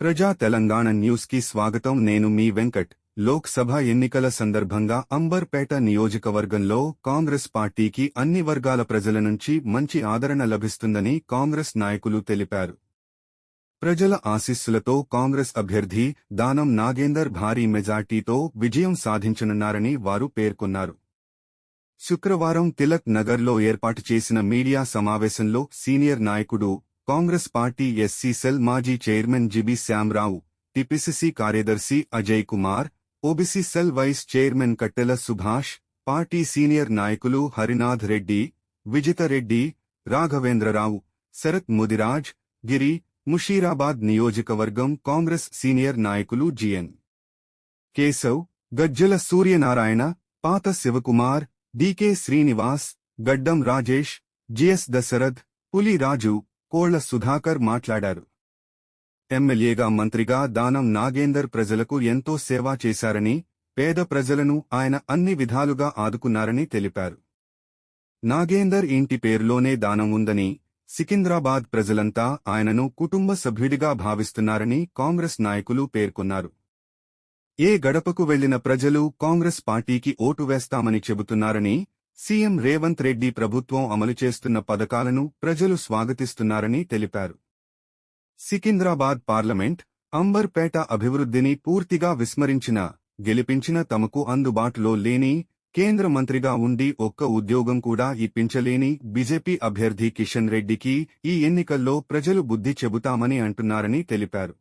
ప్రజా తెలంగాణ న్యూస్కి స్వాగతం. నేను మీ వెంకట్. లోక్సభ ఎన్నికల సందర్భంగా అంబర్పేట నియోజకవర్గంలో కాంగ్రెస్ పార్టీకి అన్ని వర్గాల ప్రజల నుంచి మంచి ఆదరణ లభిస్తుందని కాంగ్రెస్ నాయకులు తెలిపారు. ప్రజల ఆశీస్సులతో కాంగ్రెస్ అభ్యర్థి దానం నాగేందర్ భారీ మెజార్టీతో విజయం సాధించనున్నారని వారు పేర్కొన్నారు. శుక్రవారం తిలక్ నగర్లో ఏర్పాటు చేసిన మీడియా సమావేశంలో సీనియర్ నాయకుడు కాంగ్రెస్ పార్టీ ఎస్సీ సెల్ మాజీ చైర్మన్ జిబి శ్యాంరావు టిపిసిసి కార్యదర్శి Ajay Kumar OBC cell vice chairman Kattela Subhash party senior నాయకులు హరినాథ్ రెడ్డి విజితరెడ్డి రాఘవేంద్రరావు శరత్ ముదిరాజ్ గిరి ముషీరాబాద్ నియోజకవర్గం కాంగ్రెస్ సీనియర్ నాయకులు జిఎన్ కేశవ్ గజ్జల సూర్యనారాయణ పాత శివకుమార్ డికే శ్రీనివాస్ గడ్డం రాజేష్ జిఎస్ దశరథ్ పులి రాజు కోళ్ళ సుధాకర్ మాట్లాడారు. ఎమ్మెల్యేగా మంత్రిగా దానం నాగేందర్ ప్రజలకు ఎంతో సేవా చేశారని పేద ప్రజలను ఆయన అన్ని విధాలుగా ఆదుకున్నారని తెలిపారు. నాగేందర్ ఇంటి పేరులోనే దానం ఉందని సికింద్రాబాద్ ప్రజలంతా ఆయనను కుటుంబ సభ్యుడిగా భావిస్తున్నారని కాంగ్రెస్ నాయకులు పేర్కొన్నారు. ఏ గడపకు వెళ్ళిన ప్రజలు కాంగ్రెస్ పార్టీకి ఓటు వేస్తామని చెబుతున్నారని సీఎం రేవంత్ రెడ్డి ప్రభుత్వం అమలు చేస్తున్న పథకాలను ప్రజలు స్వాగతిస్తున్నారని తెలిపారు. సికింద్రాబాద్ పార్లమెంట్ అంబర్పేట అభివృద్ధిని పూర్తిగా విస్మరించిన గెలిపించిన తమకు అందుబాటులో లేని కేంద్ర మంత్రిగా ఉండి ఒక్క ఉద్యోగం కూడా ఇప్పించలేని బీజేపీ అభ్యర్థి కిషన్ రెడ్డికి ఈ ఎన్నికల్లో ప్రజలు బుద్ధి చెబుతామని అంటున్నారని తెలిపారు.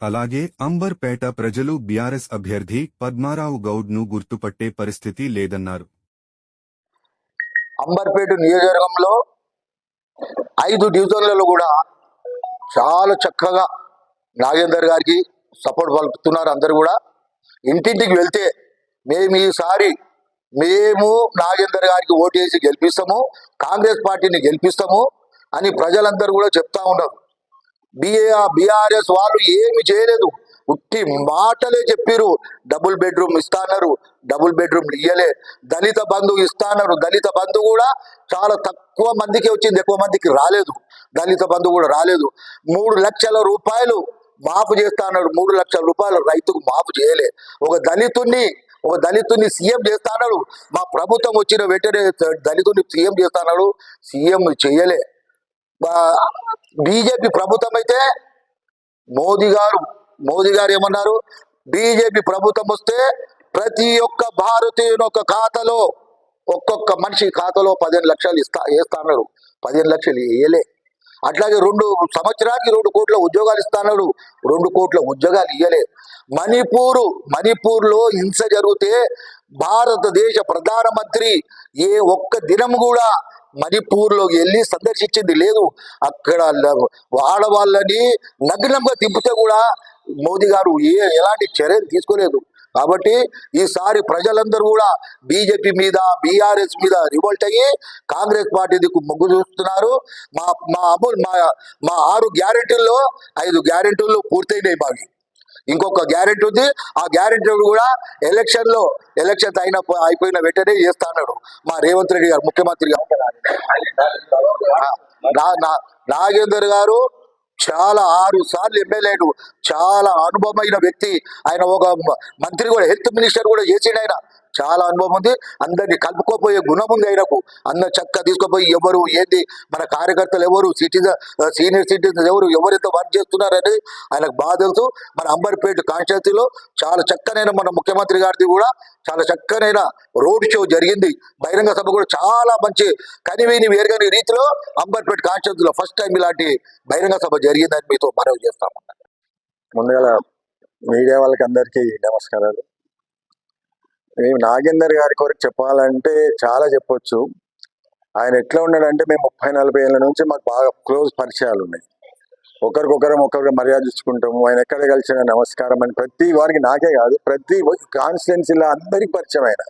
అలాగే అంబర్పేట ప్రజలు బీఆర్ఎస్ అభ్యర్థి పద్మారావు గౌడ్ను గుర్తుపట్టే పరిస్థితి లేదన్నారు. అంబర్పేట నియోజకవర్గంలో ఐదు డివిజన్లలో కూడా చాలా చక్కగా నాగేందర్ గారికి సపోర్ట్ పలుకుతున్నారు అందరు కూడా. ఇంటింటికి వెళ్తే మేము ఈసారి మేము నాగేందర్ గారికి ఓటేసి గెలిపిస్తాము కాంగ్రెస్ పార్టీని గెలిపిస్తాము అని ప్రజలందరూ కూడా చెప్తా ఉన్నారు. బిఏ బీఆర్ఎస్ వాళ్ళు ఏమి చేయలేదు. ఉట్టి మాటలే చెప్పిరు. డబుల్ బెడ్రూమ్ ఇస్తానరు. డబుల్ బెడ్రూమ్ ఇయ్యలే. దళిత బంధు ఇస్తానరు. దళిత బంధు కూడా చాలా తక్కువ మందికి వచ్చింది. ఎక్కువ మందికి రాలేదు. దళిత బంధు కూడా రాలేదు. మూడు లక్షల రూపాయలు మాఫ్ చేస్తాన్నాడు మూడు లక్షల రూపాయలు రైతుకు మాఫ్ చేయలే. ఒక దళితుణ్ణి ఒక దళితుని సీఎం చేస్తాడు మా ప్రభుత్వం వచ్చిన వెంటనే దళితుని సీఎం చేస్తాడు సీఎం చేయలే. బీజేపీ ప్రభుత్వం అయితే మోదీ గారు మోదీ గారు ఏమన్నారు? బీజేపీ ప్రభుత్వం వస్తే ప్రతి ఒక్క భారతీయుని ఒక ఖాతాలో ఒక్కొక్క మనిషి ఖాతాలో పదిహేను లక్షలు ఇస్తా వేస్తాడు పదిహేను లక్షలు వేయలే అట్లాగే రెండు సంవత్సరానికి రెండు కోట్ల ఉద్యోగాలు ఇస్తాడు రెండు కోట్ల ఉద్యోగాలు ఇయ్యలే. మణిపూరు మణిపూర్లో హింస జరిగితే భారతదేశ ప్రధానమంత్రి ఏ ఒక్క దినం కూడా మణిపూర్లోకి వెళ్ళి సందర్శించింది లేదు. అక్కడ ఆడవాళ్ళని నగ్నంగా తిప్పితే కూడా మోదీ గారు ఏ ఎలాంటి చర్యలు తీసుకోలేదు. కాబట్టి ఈసారి ప్రజలందరూ కూడా బీజేపీ మీద బీఆర్ఎస్ మీద రివోల్ట్ అయ్యి కాంగ్రెస్ పార్టీ దిక్కు మొగ్గు చూస్తున్నారు. మా మా అమూల్ మా మా ఆరు గ్యారెంటీల్లో ఐదు గ్యారెంటీలు పూర్తయినాయి మావి. ఇంకొక గ్యారెంటీ ఉంది. ఆ గ్యారెంటీ కూడా ఎలక్షన్లో ఎలక్షన్ అయిన అయిపోయిన వెంటనే చేస్తాడు మా రేవంత్ రెడ్డి గారు ముఖ్యమంత్రి గారు. నాగేందర్ గారు చాలా ఆరు సార్లు ఎమ్మెల్యేడు చాలా అనుభవమైన వ్యక్తి. ఆయన ఒక మంత్రి కూడా హెల్త్ మినిస్టర్ కూడా చేసిండు ఆయన. చాలా అనుభవం ఉంది. అందరినీ కలుపుకోపోయే గుణం ఉంది ఆయనకు. అందరు చక్క తీసుకుపోయి ఎవరు ఏంది? మన కార్యకర్తలు ఎవరు? సిటిజన్ సీనియర్ సిటిజన్స్ ఎవరు? ఎవరైతే వర్క్ చేస్తున్నారని ఆయనకు బాగా తెలుసు. మన అంబర్పేట కాన్స్టిట్యూన్సీలో చాలా చక్కనైన మన ముఖ్యమంత్రి గారిది కూడా చాలా చక్కనైన రోడ్ షో జరిగింది. బహిరంగ సభ కూడా చాలా మంచి కనివేని వేరుగని రీతిలో అంబర్పేట కాన్స్టిట్యూన్సీలో ఫస్ట్ టైం ఇలాంటి బహిరంగ సభ జరిగిందని మీతో మనవి చేస్తామన్నారు ముందుగా మీడియా వాళ్ళకి అందరికీ నమస్కారాలు. నాగేందర్ గారి కొరకు చెప్పాలంటే చాలా చెప్పొచ్చు. ఆయన ఎట్లా ఉన్నాడంటే మేము ముప్పై నలభై ఏళ్ళ నుంచి మాకు బాగా క్లోజ్ పరిచయాలు ఉన్నాయి. ఒకరికొకరం ఒకరికి మర్యాద ఇచ్చుకుంటాము ఆయన ఎక్కడ కలిసిన నమస్కారం అని ప్రతి వారికి నాకే కాదు ప్రతి కాన్స్టిట్యున్సీలో అందరికి పరిచయం ఆయన.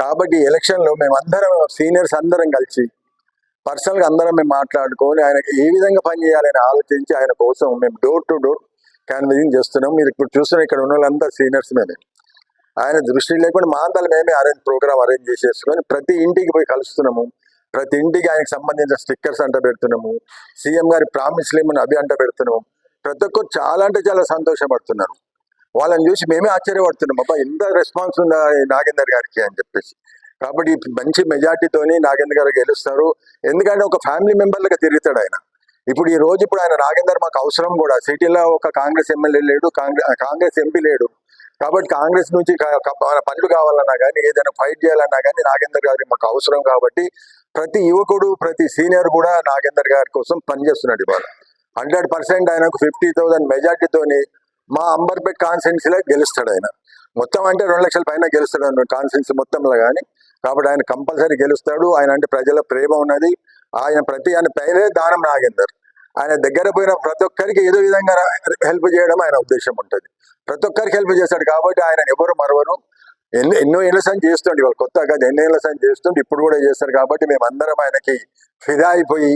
కాబట్టి ఎలక్షన్లో మేము అందరం సీనియర్స్ అందరం కలిసి పర్సనల్గా అందరం మేము మాట్లాడుకొని ఆయనకి ఏ విధంగా పనిచేయాలని ఆలోచించి ఆయన కోసం మేము డోర్ టు డోర్ క్యాన్వసింగ్ చేస్తున్నాం. మీరు ఇప్పుడు చూస్తున్న ఇక్కడ ఉన్న వాళ్ళంతా సీనియర్స్ మేమే. ఆయన దృష్టి లేకుండా మా అంతలో మేమే అరేంజ్ ప్రోగ్రామ్ అరేంజ్ చేసేసుకొని ప్రతి ఇంటికి పోయి కలుస్తున్నాము. ప్రతి ఇంటికి ఆయనకు సంబంధించిన స్టిక్కర్స్ అంట పెడుతున్నాము. సీఎం గారి ప్రామిస్ లేమని అవి అంట పెడుతున్నాము. ప్రతి ఒక్కరు చాలా అంటే చాలా సంతోషపడుతున్నారు. వాళ్ళని చూసి మేమే ఆశ్చర్యపడుతున్నాం. అబ్బా ఎంత రెస్పాన్స్ ఉందా నాగేందర్ గారికి అని చెప్పేసి. కాబట్టి మంచి మెజార్టీతోని నాగేందర్ గారు గెలుస్తారు. ఎందుకంటే ఒక ఫ్యామిలీ మెంబర్లుగా తిరుగుతాడు ఆయన. ఇప్పుడు ఈ రోజు ఇప్పుడు ఆయన నాగేందర్ మాకు అవసరం కూడా. సిటీలో ఒక కాంగ్రెస్ ఎమ్మెల్యే లేడు కాంగ్రెస్ కాంగ్రెస్ ఎంపీ లేడు. కాబట్టి కాంగ్రెస్ నుంచి పనులు కావాలన్నా కానీ ఏదైనా ఫైట్ చేయాలన్నా కానీ నాగేందర్ గారి మాకు అవసరం కాబట్టి ప్రతి యువకుడు ప్రతి సీనియర్ కూడా నాగేందర్ గారి కోసం పనిచేస్తున్నాడు ఇవాళ. హండ్రెడ్ పర్సెంట్ ఆయనకు ఫిఫ్టీ థౌసండ్ మెజార్టీతోని మా అంబర్పేట్ కాన్స్టిట్యున్సీలో గెలుస్తాడు ఆయన. మొత్తం అంటే రెండు లక్షల పైన గెలుస్తాడు కాన్స్టిట్యున్సీ మొత్తంలో కానీ కాబట్టి ఆయన కంపల్సరీ గెలుస్తాడు. ఆయన అంటే ప్రజల ప్రేమ ఉన్నది. ఆయన ప్రతి ఆయన పేరే దానం నాగేందర్. ఆయన దగ్గర పోయిన ప్రతి ఒక్కరికి ఏదో విధంగా హెల్ప్ చేయడం ఆయన ఉద్దేశం ఉంటుంది. ప్రతి ఒక్కరికి హెల్ప్ చేస్తాడు కాబట్టి ఆయన ఎవరు మరవరు. ఎన్నో ఎన్నో ఏళ్ళ చేస్తుండే వాళ్ళు కొత్త కాదు ఎన్నో ఏళ్ళ చేస్తుండే ఇప్పుడు కూడా చేస్తారు కాబట్టి మేమందరం ఆయనకి ఫిదా అయిపోయి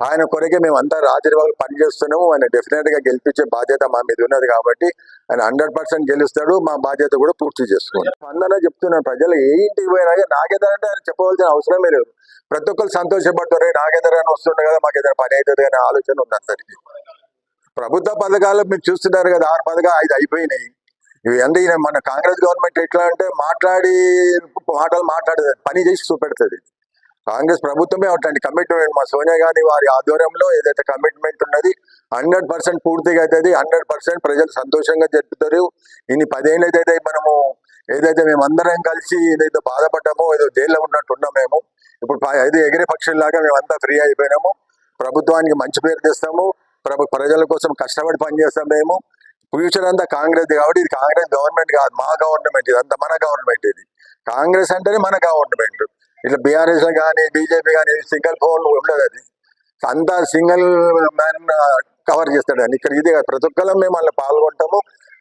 ఆయన కొరకే మేము అంతా రాజరివాళ్ళు పనిచేస్తున్నాము ఆయన డెఫినెట్గా గెలిపించే బాధ్యత మా మీద ఉన్నది కాబట్టి ఆయన హండ్రెడ్ పర్సెంట్ గెలుస్తాడు. మా బాధ్యత కూడా పూర్తి చేసుకున్నాం అందరూ చెప్తున్నాను ప్రజలు ఏ ఇంటికి పోయినా నాగేదారంటే ఆయన చెప్పవలసిన అవసరమే లేదు. ప్రతి ఒక్కరు సంతోషపడతారు. "ఏ, అని వస్తుండే కదా మాకు ఏదైనా పని అవుతుంది అనే ఆలోచన ఉంది అందరికీ ప్రభుత్వ పథకాలు మీరు చూస్తున్నారు కదా ఆరు పథకాలు ఐదు అయిపోయినాయి. ఇవి అంటే ఈయన మన కాంగ్రెస్ గవర్నమెంట్ ఎట్లా అంటే మాట్లాడి మాటలు మాట్లాడేది పని చేసి చూపెడుతుంది. కాంగ్రెస్ ప్రభుత్వమే అట్లాంటి కమిట్మెంట్ మా సోనియా గాంధీ వారి ఆధ్వర్యంలో ఏదైతే కమిట్మెంట్ ఉన్నది హండ్రెడ్ పర్సెంట్ పూర్తిగా అవుతుంది హండ్రెడ్ పర్సెంట్ ప్రజలు సంతోషంగా జరుపుతారు. ఇన్ని పదేళ్ళు మనము ఏదైతే మేము అందరం కలిసి ఏదైతే బాధపడ్డామో ఏదో జైల్లో ఉన్నట్టు ఉన్నాం మేము. ఇప్పుడు ఐదు ఎగిరే పక్షుల్లాగా మేమంతా ఫ్రీ అయిపోయినాము. ప్రభుత్వానికి మంచి పేరు తెస్తాము. ప్రభు ప్రజల కోసం కష్టపడి పనిచేస్తాం మేము. ఫ్యూచర్ అంతా కాంగ్రెస్ కాబట్టి ఇది కాంగ్రెస్ గవర్నమెంట్ కాదు మా గవర్నమెంట్ ఇది అంతా మన గవర్నమెంట్ ఇది. కాంగ్రెస్ అంటేనే మన గవర్నమెంట్. ఇట్లా బీఆర్ఎస్ కానీ బీజేపీ కానీ సింగిల్ ఫోన్ ఉండదు అది. అంతా సింగిల్ మ్యాన్ కవర్ చేస్తాడు అని ఇక్కడ ఇది కాదు. ప్రతి ఒక్కరం మేము అందులో పాల్గొంటాము.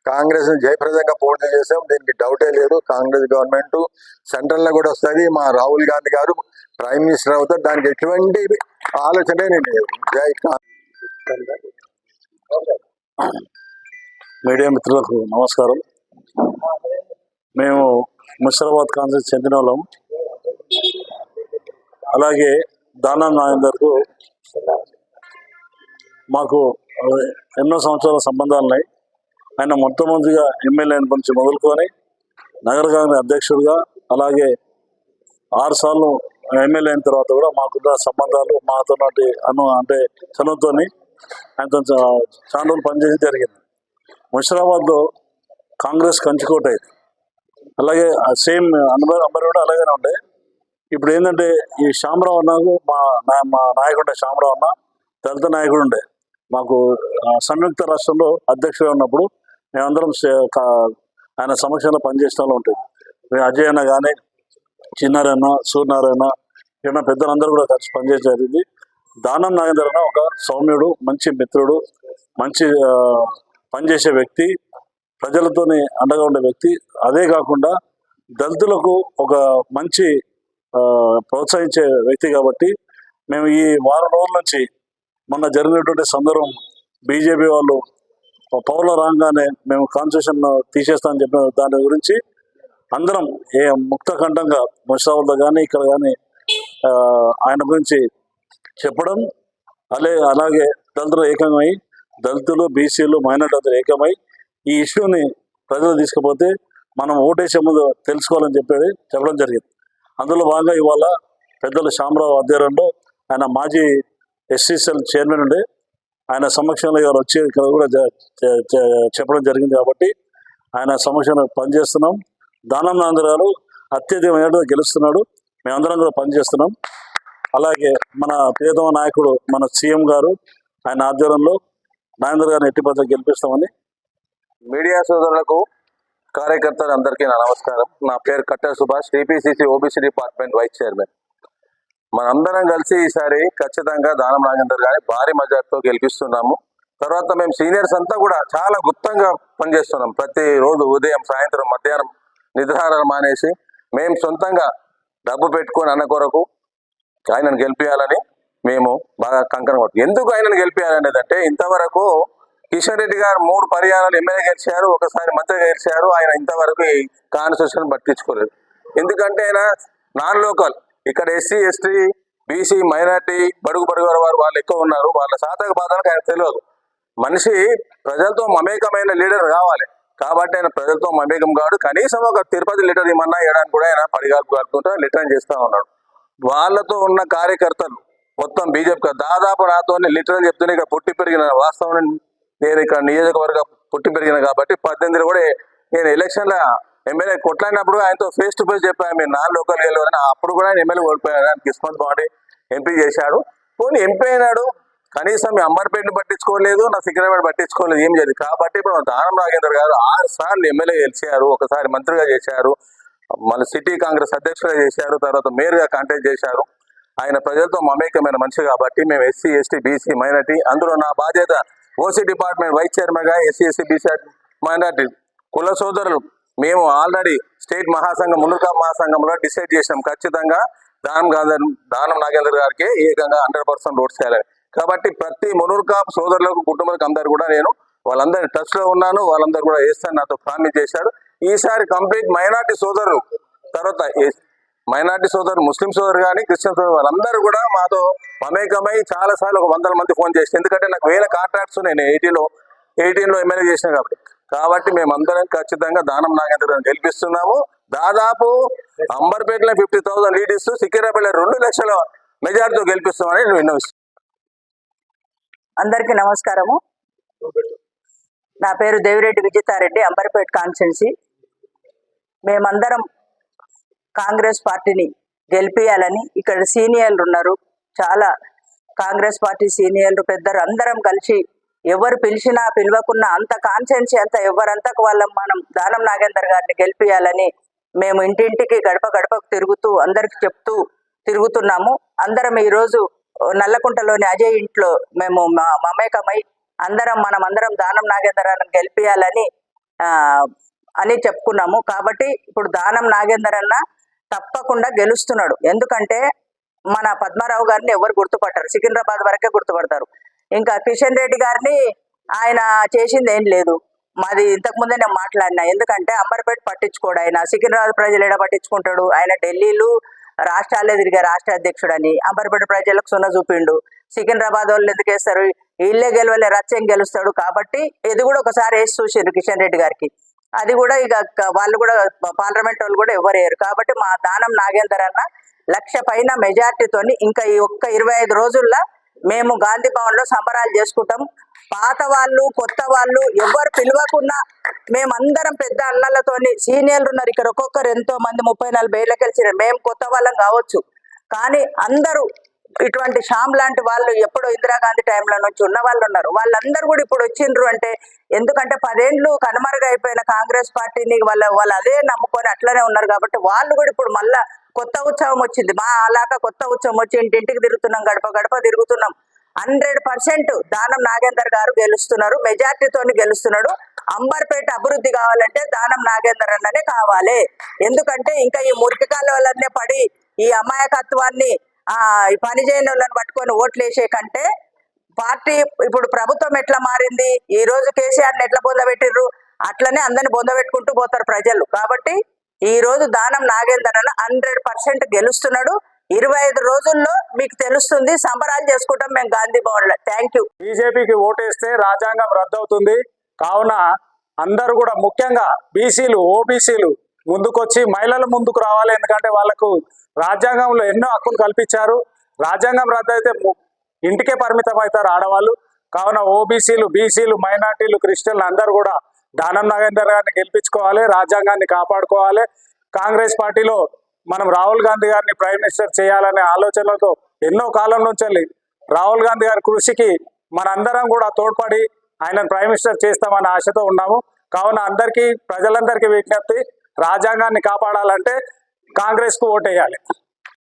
కాంగ్రెస్ జయప్రదంగా పూర్తి చేసాం. దీనికి డౌటే లేదు. కాంగ్రెస్ గవర్నమెంట్ సెంట్రల్లో కూడా వస్తుంది. మా రాహుల్ గాంధీ గారు ప్రైమ్ మినిస్టర్ అవుతారు. దానికి ఎటువంటి ఆలోచనే నేను జై మీడియా మిత్రులకు నమస్కారం. మేము ముషరాబాద్ కాన్సెస్ చెందిన వాళ్ళం. అలాగే దానా నాగేందర్కు మాకు ఎన్నో సంవత్సరాల సంబంధాలు ఉన్నాయి ఆయన మొట్టమొదటిగా ఎమ్మెల్యే నుంచి మొదలుకొని నగర కాంగ్రెస్ అధ్యక్షుడిగా అలాగే ఆరు సార్లు ఎమ్మెల్యే అయిన తర్వాత కూడా మాకున్న సంబంధాలు మాతో అను అంటే చనువుతోని ఆయనతో చాలా రోజులు పనిచేసి జరిగింది. ముషిరాబాద్లో కాంగ్రెస్ కంచుకోట అలాగే సేమ్ అంబర్ అంబర్ కూడా అలాగే ఉండే. ఇప్పుడు ఏంటంటే ఈ శామరావు అన్నకు మా నా మా నాయకుడు శామరావు అన్న దళిత నాయకుడు ఉండే మాకు సంయుక్త రాష్ట్రంలో అధ్యక్షుడు ఉన్నప్పుడు మేమందరం ఆయన సమక్షంలో పనిచేసిన వాళ్ళు ఉంటుంది మేము అజయ్ అన్న కానీ చిన్నారాయణ సూర్యనారాయణ ఇలా పెద్దలందరూ కూడా కలిసి పనిచేసి జరిగింది. దానం నాగేంద్ర అన్న ఒక సౌమ్యుడు మంచి మిత్రుడు మంచి పనిచేసే వ్యక్తి ప్రజలతోని అండగా ఉండే వ్యక్తి. అదే కాకుండా దళితులకు ఒక మంచి ప్రోత్సహించే వ్యక్తి కాబట్టి మేము ఈ వారం రోజుల నుంచి మొన్న జరిగినటువంటి సందర్భం బీజేపీ వాళ్ళు పవర్లో రాగానే మేము కాన్స్టిట్యూషన్ తీసేస్తామని చెప్పిన దాని గురించి అందరం ఏ ముక్తఖండంగా ముషావుల్లో కానీ ఇక్కడ కానీ ఆయన గురించి చెప్పడం అలే అలాగే దళితులు ఏకమై దళితులు బీసీలు మైనార్టీలు ఏకమై ఈ ఇష్యూని ప్రజలు తీసుకుపోతే మనం ఓటేసే ముందు తెలుసుకోవాలని చెప్పేది చెప్పడం జరిగింది. అందులో భాగంగా ఇవాళ పెద్దలు శామరావు ఆధ్వర్యంలో ఆయన మాజీ ఎస్సీసీఎల్ చైర్మన్ ఉండే ఆయన సమక్షంలో ఇవాళ వచ్చి ఇక్కడ కూడా చెప్పడం జరిగింది కాబట్టి ఆయన సమక్షంలో పనిచేస్తున్నాం. దానం నాందరాలు అత్యధికమైన గెలుస్తున్నాడు. మేమందరం కూడా పనిచేస్తున్నాం. అలాగే మన ప్రియతమ నాయకుడు మన సీఎం గారు ఆయన ఆధ్వర్యంలో నాగేంద్ర గారిని ఎట్టి పద్ధతి గెలిపిస్తామని మీడియా సోదరులకు కార్యకర్తలు అందరికీ నా నమస్కారం. నా పేరు Katta Subhash TPCC OBC department vice chairman మనందరం కలిసి ఈసారి ఖచ్చితంగా దానం నాగేందర్ గారి భారీ మెజార్టీతో గెలిపిస్తున్నాము. తర్వాత మేము సీనియర్స్ అంతా కూడా చాలా గుప్తంగా పనిచేస్తున్నాం. ప్రతి రోజు ఉదయం సాయంత్రం మధ్యాహ్నం నిద్రాహారాలు మానేసి మేము సొంతంగా డబ్బు పెట్టుకొని అన్న కొరకు ఆయనను గెలిపించాలని మేము బాగా కంకణం కొట్టు ఎందుకు ఆయనను గెలిపించాలనేదంటే ఇంతవరకు కిషన్ రెడ్డి గారు మూడు పర్యాయాలు ఎమ్మెల్యే గెలిచారు ఒకసారి మంత్రి గెలిచారు. ఆయన ఇంతవరకు ఈ కాన్స్టిట్యూషన్ పట్టించుకోలేదు. ఎందుకంటే ఆయన నాన్ లోకల్. ఇక్కడ ఎస్సీ ఎస్టీ బీసీ మైనార్టీ బడుగు బడుగు వారు వాళ్ళు ఎక్కువ ఉన్నారు. వాళ్ళ సాధక బాధలకు ఆయన తెలియదు. మనిషి ప్రజలతో మమేకమైన లీడర్ కావాలి. కాబట్టి ఆయన ప్రజలతో మమేకం కాడు. కనీసం ఒక తిరుపతి లీటర్ ఇమ్మన్నా వేయడానికి కూడా ఆయన పడిగాల్పు కలుపుకుంటూ లిటరన్ చేస్తూ ఉన్నాడు. వాళ్ళతో ఉన్న కార్యకర్తలు మొత్తం బీజేపీ దాదాపు నాతోనే లిటరన్ చెప్తూనే ఇక్కడ పుట్టి పెరిగిన వాస్తవం నేను ఇక్కడ నియోజకవర్గ పుట్టి పెరిగిన కాబట్టి పద్దెనిమిది కూడా నేను ఎలక్షన్ల ఎమ్మెల్యే కొట్లాడినప్పుడు ఆయనతో ఫేస్ టు ఫేస్ చెప్పాను. మీరు నా లోకల్ గెలవని అప్పుడు కూడా ఆయన ఎమ్మెల్యే ఓడిపోయాడు. ఆయన కిస్మత్ బాడీ ఎంపీ చేశాడు. పోనీ ఎంపీ అయినాడు. కనీసం మీ అంబర్పేటని పట్టించుకోలేదు నా సికింద్రాబాద్ పట్టించుకోలేదు ఏం చేయదు కాబట్టి ఇప్పుడు దానం నాగేందర్ గారు ఆరు సార్లు ఎమ్మెల్యే గెలిచారు ఒకసారి మంత్రిగా చేశారు. మళ్ళీ సిటీ కాంగ్రెస్ అధ్యక్షుడిగా చేశారు తర్వాత మేయర్గా కాంటాక్ట్ చేశారు. ఆయన ప్రజలతో మమేకమైన మనిషి కాబట్టి మేము ఎస్సీ ఎస్టీ బీసీ మైనార్టీ అందులో నా బాధ్యత ఓసీ డిపార్ట్మెంట్ వైస్ చైర్మన్గా ఎస్సీ ఎస్సీ బీసీ మైనార్టీ కుల సోదరులు మేము ఆల్రెడీ స్టేట్ మహాసంఘం మునుకా మహాసంఘంలో డిసైడ్ చేసినాం. ఖచ్చితంగా దానం గాంధర్ దానం నాగేంద్ర గారికి ఏకంగా హండ్రెడ్ పర్సెంట్ ఓట్స్ చేయాలని. కాబట్టి ప్రతి మునుర్కా సోదరులకు కుటుంబాలకు అందరు కూడా నేను వాళ్ళందరి టచ్లో ఉన్నాను. వాళ్ళందరూ కూడా వేస్తాను నాతో ప్రామిస్ చేశారు. ఈసారి కంప్లీట్ మైనార్టీ సోదరులు తర్వాత మైనార్టీ సోదరు ముస్లిం సోదరు కానీ క్రిస్టియన్ సోదరు వాళ్ళందరూ కూడా మాతో మమేకమై చాలా సార్లు ఒక వందల మంది ఫోన్ చేసి ఎందుకంటే నాకు వేల కాంట్రాక్ట్స్ నేను ఎయిటీలో ఎయిటీన్లో ఎమ్మెల్యే చేసిన కాబట్టి. కాబట్టి మేమందరం ఖచ్చితంగా దానం నాగేంద్ర గెలిపిస్తున్నాము దాదాపు అంబర్పేటలో ఫిఫ్టీ థౌసండ్ లీడ్ ఇస్తూ రెండు లక్షల మెజార్టీతో గెలిపిస్తామని నేను విన్నవిస్తున్నాను అందరికీ నమస్కారము. నా పేరు దేవిరెడ్డి విజితారెడ్డి అంబర్పేట్ కాన్స్టెన్సీ మేమందరం కాంగ్రెస్ పార్టీని గెలిపియాలని ఇక్కడ సీనియర్లు ఉన్నారు చాలా కాంగ్రెస్ పార్టీ సీనియర్లు పెద్దలు అందరం కలిసి ఎవరు పిలిచినా పిలవకున్నా అంత కాన్సెన్సీ అంత ఎవరంతకు వాళ్ళం మనం దానం నాగేందర్ గారిని గెలిపియాలని మేము ఇంటింటికి గడప గడపకు తిరుగుతూ అందరికి చెప్తూ తిరుగుతున్నాము. అందరం ఈరోజు నల్లకుంటలోని అజయ్ ఇంట్లో మేము మమేకమై అందరం మనం అందరం దానం నాగేంద్రాన్ని గెలిపియాలని అని చెప్పుకున్నాము. కాబట్టి ఇప్పుడు దానం నాగేందర్ అన్న తప్పకుండా గెలుస్తున్నాడు. ఎందుకంటే మన పద్మారావు గారిని ఎవరు గుర్తుపట్టారు. సికింద్రాబాద్ వరకే గుర్తుపడతారు. ఇంకా కిషన్ రెడ్డి గారిని ఆయన చేసింది ఏం లేదు. మాది ఇంతకు ముందే నేను మాట్లాడినా. ఎందుకంటే అంబర్పేట పట్టించుకోడు ఆయన. సికింద్రాబాద్ ప్రజలు ఎడ పట్టించుకుంటాడు? ఆయన ఢిల్లీలో రాష్ట్రాలే తిరిగే రాష్ట్ర అధ్యక్షుడని. అంబర్పేట ప్రజలకు సున్న చూపిండు. సికింద్రాబాద్ వాళ్ళు ఎందుకు వేస్తారు? వీళ్ళే గెలవలే రచ్చం గెలుస్తాడు? కాబట్టి ఇది కూడా ఒకసారి వేసి చూసిండ్రు కిషన్ రెడ్డి గారికి. అది కూడా ఇక వాళ్ళు కూడా పార్లమెంట్ వాళ్ళు కూడా ఎవరు కాబట్టి మా దానం నాగేందర్ అన్న లక్ష పైన మెజార్టీతోని ఇంకా ఈ ఒక్క ఇరవై ఐదు రోజుల్లో మేము గాంధీ భవన్లో సంబరాలు చేసుకుంటాం. పాత వాళ్ళు కొత్త వాళ్ళు ఎవరు పిలవకున్నా మేమందరం పెద్ద అన్నలతోని సీనియర్లు ఉన్నారు ఇక్కడ ఒక్కొక్కరు ఎంతో మంది ముప్పై నలభై ఏళ్ళకి వెళ్ళిన మేము కొత్త వాళ్ళం కావచ్చు. కానీ అందరూ ఇటువంటి షామ్ లాంటి వాళ్ళు ఎప్పుడో ఇందిరాగాంధీ టైంలో నుంచి ఉన్న వాళ్ళు ఉన్నారు. వాళ్ళందరూ కూడా ఇప్పుడు వచ్చిండ్రు అంటే ఎందుకంటే పదేండ్లు కనుమరుగైపోయిన కాంగ్రెస్ పార్టీని వాళ్ళ వాళ్ళు అదే నమ్ముకొని అట్లనే ఉన్నారు కాబట్టి వాళ్ళు కూడా ఇప్పుడు మళ్ళా కొత్త ఉత్సవం వచ్చింది. మా అలాగా కొత్త ఉత్సవం వచ్చి ఇంటింటికి తిరుగుతున్నాం గడప గడప తిరుగుతున్నాం. హండ్రెడ్ పర్సెంట్ దానం నాగేందర్ గారు గెలుస్తున్నారు. మెజార్టీతోని గెలుస్తున్నాడు. అంబర్పేట అభివృద్ధి కావాలంటే దానం నాగేందర్ అన్ననే కావాలి. ఎందుకంటే ఇంకా ఈ మురికి కాలువలన్నీ పడి ఈ అమాయకత్వాన్ని పని చేయని వాళ్ళని పట్టుకొని ఓట్లు వేసే కంటే పార్టీ ఇప్పుడు ప్రభుత్వం ఎట్లా మారింది? ఈ రోజు కేసీఆర్ని ఎట్లా పొందబెట్టిర్రు అట్లనే అందరిని పొందబెట్టుకుంటూ పోతారు ప్రజలు. కాబట్టి ఈ రోజు దానం నాగేందర్ అన్న హండ్రెడ్ పర్సెంట్ గెలుస్తున్నాడు. ఇరవై ఐదు రోజుల్లో మీకు తెలుస్తుంది సంబరాలు చేసుకుంటాం మేము గాంధీ భవన్లో థ్యాంక్ యూ బీజేపీకి ఓటేస్తే రాజ్యాంగం రద్దవుతుంది. కావున అందరూ కూడా ముఖ్యంగా బీసీలు ఓబీసీలు ముందుకొచ్చి మహిళలు ముందుకు రావాలి. ఎందుకంటే వాళ్ళకు రాజ్యాంగంలో ఎన్నో హక్కులు కల్పించారు. రాజ్యాంగం రద్దయితే అయితే ఇంటికే పరిమితం అవుతారు ఆడవాళ్ళు. కావున ఓబీసీలు బీసీలు మైనార్టీలు క్రిస్టియన్లు అందరూ కూడా దానం నగేందర్ గారిని గెలిపించుకోవాలి రాజ్యాంగాన్ని కాపాడుకోవాలి. కాంగ్రెస్ పార్టీలో మనం రాహుల్ గాంధీ గారిని ప్రైమ్ మినిస్టర్ చేయాలనే ఆలోచనలతో ఎన్నో కాలం నుంచి రాహుల్ గాంధీ గారి కృషికి మనందరం కూడా తోడ్పడి ఆయనను ప్రైమ్ మినిస్టర్ చేస్తామనే ఆశతో ఉన్నాము. కావున అందరికీ ప్రజలందరికీ విజ్ఞప్తి రాజ్యాంగాన్ని కాపాడాలంటే కాంగ్రెస్కు ఓటేయాలి.